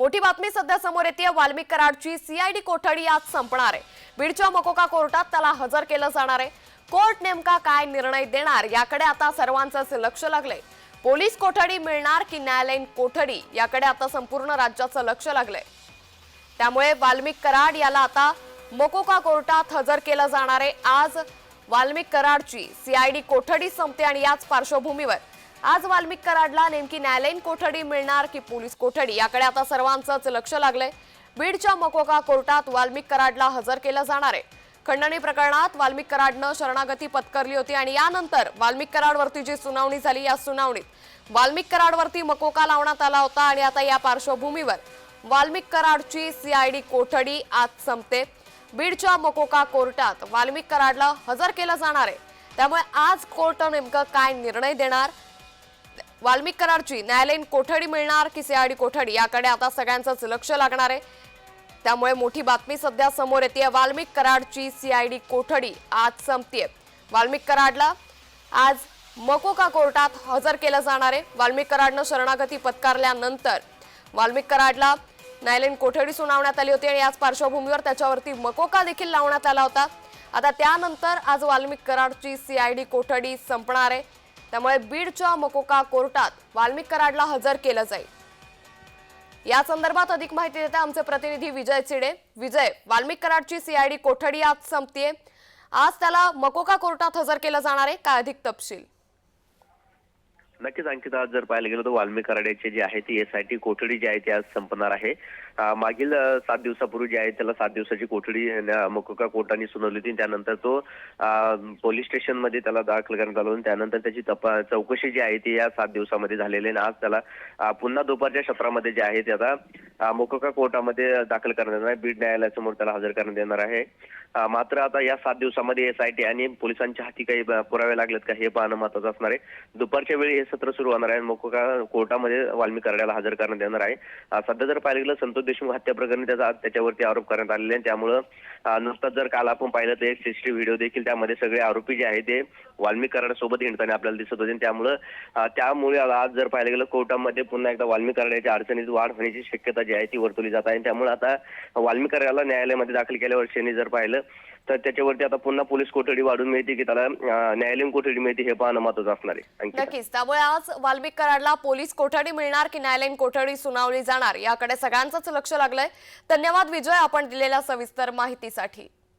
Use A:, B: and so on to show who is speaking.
A: मोठी बातमी सध्या समोर येते. वाल्मिक कराडची सीआयडी कोठडी आज संपणार आहे. बीडच्या मकोका कोर्टात त्याला हजर केलं जाणार आहे. कोर्ट नेमका काय निर्णय देणार याकडे आता सर्वांचंच लक्ष लागले. पोलीस कोठडी मिळणार की न्यायालयीन कोठडी याकडे आता संपूर्ण राज्याचं लक्ष लागलंय त्यामुळे वाल्मिक कराड याला आता मकोका कोर्टात हजर केलं जाणार आहे. आज वाल्मिक कराडची सीआयडी कोठडी संपते आणि याच पार्श्वभूमीवर आज वाल्मिक कराडला नेमकी न्यायालयीन कोठडी मिळणार की पोलीस कोठडी? याकडे आता सर्वांचंच लक्ष लागलंय. बीडच्या मकोका कोर्टात वाल्मिक कराडला हजर केलं जाणार आहे. खंडणी प्रकरणात वाल्मिक कराडनं शरणागती पत्करली होती आणि यानंतर वाल्मिक कराडवरती जी सुनावणी झाली या सुनावणीत वाल्मिक कराडवरती मकोका लावण्यात आला होता आणि आता या पार्श्वभूमीवर वाल्मिक कराडची सीआयडी कोठडी आज संपते. बीडच्या मकोका कोर्टात वाल्मिक कराडला हजर केलं जाणार आहे. त्यामुळे आज कोर्ट नेमकं काय निर्णय देणार? वाल्मिक कराडची न्यायालयीन कोठडी मिळणार की सीआयडी कोठडी याकडे आता सगळ्यांचंच लक्ष लागणार आहे. त्यामुळे मोठी बातमी सध्या समोर येते वाल्मिक कराडची सीआयडी कोठडी आज संपतीये. वाल्मिक कराडला आज मकोका कोर्टात हजर केलं जाणार आहे. वाल्मिक कराडनं शरणागती पत्कारल्यानंतर वाल्मिक कराडला न्यायालयीन कोठडी सुनावण्यात आली होती आणि याच पार्श्वभूमीवर त्याच्यावरती मकोका देखील लावण्यात आला होता. आता त्यानंतर आज वाल्मिक कराडची सीआयडी कोठडी संपणार आहे. त्यामुळे बीडच्या मकोका कोर्टात वाल्मिक कराडला हजर केलं जाईल. या संदर्भात अधिक माहिती देते आमचे प्रतिनिधी विजय चिडे. विजय वाल्मिक कराडची सीआयडी कोठडी आज संपतीये. आज त्याला मकोका कोर्टात हजर केलं जाणार आहे. काय अधिक तपशील?
B: नक्कीच आणखी आज जर पाहायला गेलो तर वाल्मी कराड्याचे जे आहे ती एस आय टी कोठडी जी आहे ती आज संपणार आहे. मागील सात दिवसापूर्वी जी आहे त्याला सात दिवसाची कोठडी मकोका कोर्टाने सुनावली होती. त्यानंतर तो पोलीस स्टेशनमध्ये त्याला दाखल करण्यात आलं त्यानंतर त्याची तपा चौकशी जी आहे ती या सात दिवसामध्ये झालेली आहे. आणि आज त्याला पुन्हा दुपारच्या सत्रामध्ये जे आहे ते आता मकोका कोर्टामध्ये दाखल करण्यात येणार आहे. बीड न्यायालयासमोर त्याला हजर करण्यात येणार आहे. मात्र आता या सात दिवसामध्ये एस आय टी आणि पोलिसांच्या हाती काही पुरावे लागलेत का हे पाहणं महत्वाचं असणार आहे. दुपारच्या वेळी हे सत्र सुरू होणार आहे. मोकोका कोर्टामध्ये वाल्मी कराड्याला हजर करण्यात येणार आहे. सध्या जर पाहिलं गेलं संतोष देशमुख हत्या प्रकरणी त्याचा त्याच्यावरती आरोप करण्यात आलेले आहे त्यामुळं अं, नुकताच जर काल आपण पाहिलं तर एक सीसीटीव्ही व्हिडिओ देखील त्यामध्ये सगळे आरोपी जे आहेत ते वाल्मिक कराडासोबत हिंडताना आपल्याला दिसत होते. त्यामुळं त्यामुळे आज जर पाहिलं गेलं कोर्टामध्ये पुन्हा एकदा वाल्मिक कराड्याच्या अडचणीत वाढ होण्याची शक्यता जी आहे ती वर्तवली जात आहे. त्यामुळे आता वाल्मिक कराडाला न्यायालयामध्ये दाखल केल्या वर्षांनी जर पाहिलं तर त्याच्यावरती आता पुन्हा पोलीस कोठडी वाढून मिळते की त्याला न्यायालयीन कोठडी मिळते हे पाहणं महत्वाचं असणार आहे.
A: नक्कीच. त्यामुळे आज वाल्मिक कराडला पोलीस कोठडी मिळणार की न्यायालयीन कोठडी सुनावली जाणार? याकडे सगळ्यांचंच लक्ष लागलंय. धन्यवाद विजय आपण दिलेल्या सविस्तर माहितीसाठी.